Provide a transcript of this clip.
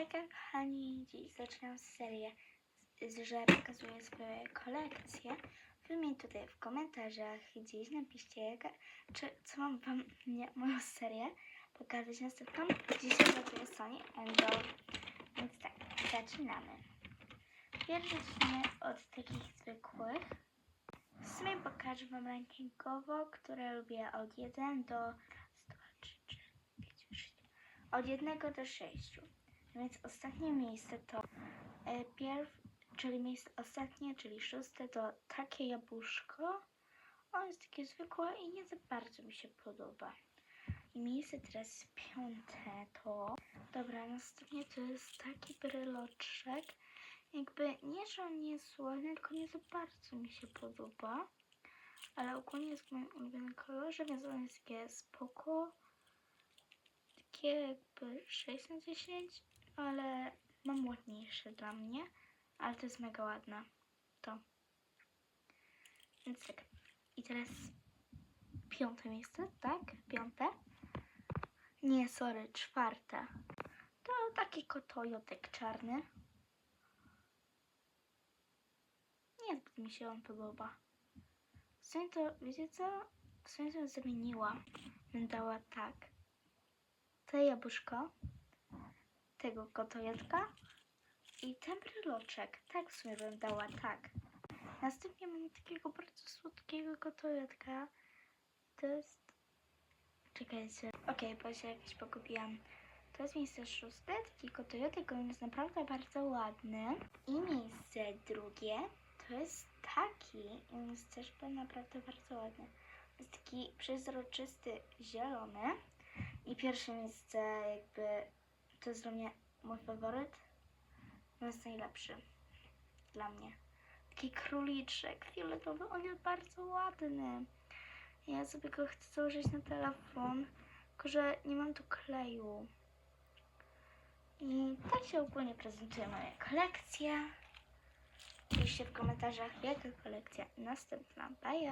Hejka kochani, dziś zaczynam serię, że pokazuję swoje kolekcje. Wy mi tutaj w komentarzach gdzieś napiszcie, jaka, czy, co mam wam nie, moją serię pokazać następną. Dzisiaj pracuję Sony Angel, więc tak, zaczynamy. Pierwszy zaczniemy od takich zwykłych. W sumie pokażę wam rankingowo, które lubię od 1 do 100, 3, 4, 5, 6, od 1 do 6. Więc ostatnie miejsce to e, pierw, czyli miejsce ostatnie, czyli szóste to takie jabłuszko. Ono jest takie zwykłe i nie za bardzo mi się podoba. I miejsce teraz piąte to... Dobra, następnie to jest taki bryloczek. Jakby nie, że on jest ładny, tylko nie za bardzo mi się podoba. Ale ogólnie jest w moim ulubionym kolorze, więc on jest takie spoko. Takie jakby 6 na 10, ale mam ładniejsze dla mnie. Ale to jest mega ładne. To. Więc tak. I teraz piąte miejsce, tak? Piąte. Nie, sorry, czwarte. To taki kotojotek czarny. Niezbyt mi się on podoba. W sumie to, wiecie co? W sumie to zamieniła. Bym dała tak. To jabłuszko. Tego kotojotka. I ten bryloczek. Tak w sumie bym dała, tak. Następnie mam takiego bardzo słodkiego kotojotka. To jest... Czekajcie. Okej, bo się jakieś pogubiłam. To jest miejsce szóste. Taki kotojotek, on jest naprawdę bardzo ładny. I miejsce drugie to jest taki. On jest też naprawdę bardzo ładny. Jest taki przezroczysty, zielony. I pierwsze miejsce jakby to jest dla mnie mój faworyt. On jest najlepszy dla mnie. Taki króliczek fioletowy, on jest bardzo ładny. Ja sobie go chcę założyć na telefon, tylko że nie mam tu kleju. I tak się ogólnie prezentuje moja kolekcja. Piszcie w komentarzach, jaka kolekcja następna. Bye!